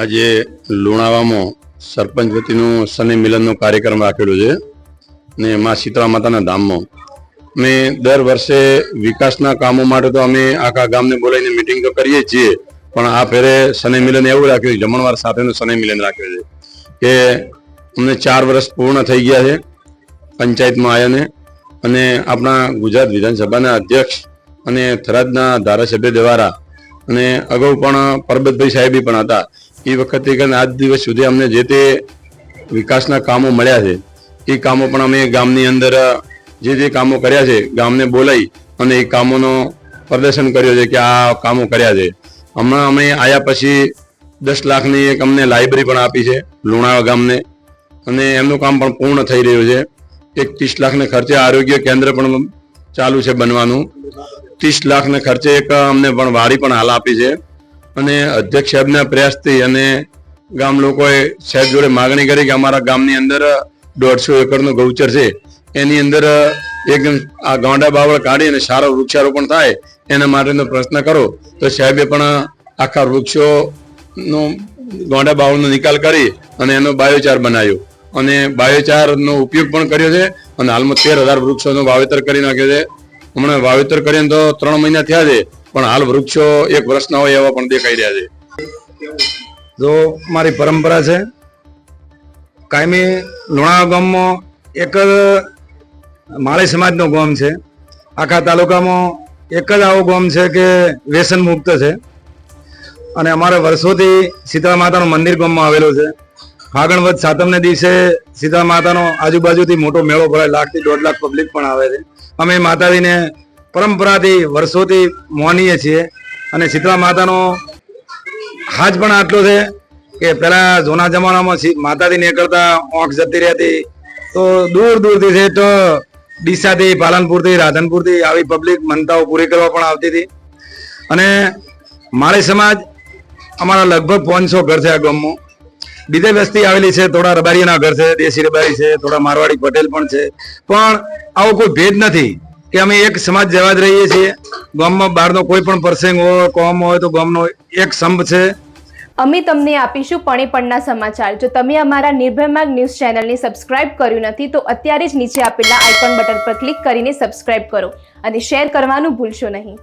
આજે લુણાવામાં સરપંચ વતીનું શનિ મિલનનો કાર્યક્રમ રાખેલો છે ને મા શીતળા માતાના ધામમાં. અમે દર વર્ષે વિકાસના કામો માટે તો અમે આખા ગામને બોલાવીને મિટિંગ તો કરીએ છીએ, પણ આ ફેરે શનિ મિલન એવું રાખ્યું છે, જમણવાર સાથેનું શનિ મિલન રાખ્યું છે, કે અમને ચાર વર્ષ પૂર્ણ થઈ ગયા છે પંચાયતમાં આવ્યાને અને આપણા ગુજરાત વિધાનસભાના અધ્યક્ષ અને થરાદના ધારાસભ્ય દ્વારા અને અગાઉ પણ પરબતભાઈ સાહેબી પણ હતા. એ વખતે કરીને આજ દિવસ સુધી અમને જે તે વિકાસના કામો મળ્યા છે, એ કામો પણ અમે ગામની અંદર જે જે કામો કર્યા છે, ગામને બોલાવી અને એ કામોનો પ્રદર્શન કર્યો છે કે આ કામો કર્યા છે. હમણાં અમે આયા પછી દસ લાખની એક અમને લાઇબ્રેરી પણ આપી છે લુણાવા ગામને. અને એમનું કામ પણ પૂર્ણ થઈ રહ્યું છે. એક ત્રીસ લાખને ખર્ચે આરોગ્ય કેન્દ્ર પણ ચાલુ છે બનવાનું. ત્રીસ લાખને ખર્ચે એક અમને પણ વાડી પણ હાલ આપી છે. અને અધ્યક્ષ સાહેબના પ્રયાસથી અને ગામ લોકોએ સાહેબ જોડે માગણી કરી કે અમારા ગામની અંદર દોઢસો એકરનું ગૌચર છે. એની અંદર એકદમ આ ગાંડા બાવળ કાઢી અને સારો વૃક્ષારોપણ થાય એના માટેનો પ્રશ્ન કરો. તો સાહેબે પણ આખા વૃક્ષોનો ગાંડા બાવળનો નિકાલ કરી અને એનો બાયોચાર બનાવ્યો. અને બાયોચારનો ઉપયોગ પણ કર્યો છે અને હાલમાં તેર હજાર વૃક્ષોનું વાવેતર કરી નાખ્યો છે. હમણાં વાવેતર કરીને તો ત્રણ મહિના થયા છે. પણ હાલ વૃક્ષો એક વર્ષના હોય એવા પણ દેખાઈ રહ્યા છે. જો મારી પરંપરા છે, કાયમી લુણાવા ગામમાં એક જ માળી સમાજનો ગામ છે. આખા તાલુકામાં એક જ આવો ગામ છે કે વ્યસન મુક્ત છે. અને અમારે વર્ષોથી શીતળા માતાનું મંદિર ગામમાં આવેલું છે. ફાગણ વધ સાતમને દિવસે શીતળા માતાનો આજુબાજુથી મોટો મેળો ભરાય, લાખથી દોઢ લાખ પબ્લિક પણ આવે છે. અમે માતાજીને પરંપરાથી વર્ષોથી મોનીએ છીએ અને શીતળા માતાનો હાજ પણ આટલો છે કે પહેલાં જૂના જમાનામાં માતાથી નીકળતા ઓંખ જતી રહેતી. તો દૂર દૂરથી છે તો ડીસાથી, પાલનપુરથી, રાધનપુરથી આવી પબ્લિક મનતાઓ પૂરી કરવા પણ આવતી હતી. અને મારે સમાજ અમારા લગભગ પાંચસો ઘર છે આ ગામમાં. બીજે વસ્તી આવેલી છે, થોડા રબારીના ઘર છે, દેશી રબારી છે, થોડા મારવાડી પટેલ પણ છે. પણ આવો કોઈ ભેદ નથી. કે અમે એક સમાજ જેવા જ રહીએ છીએ. ગામમાં બહારનો કોઈ પણ પ્રસંગ હોય, કોમ હોય તો ગામનો એક સંભ છે. અમે તમને આપીશું પણે પણના સમાચાર. જો તમે અમારા નિર્ભયમાર્ગ ન્યૂઝ ચેનલને સબસ્ક્રાઇબ કર્યું નથી, તો અત્યારે જ નીચે આપેલા આઇકોન બટન પર ક્લિક કરીને સબસ્ક્રાઇબ કરો અને શેર કરવાનું ભૂલશો નહીં.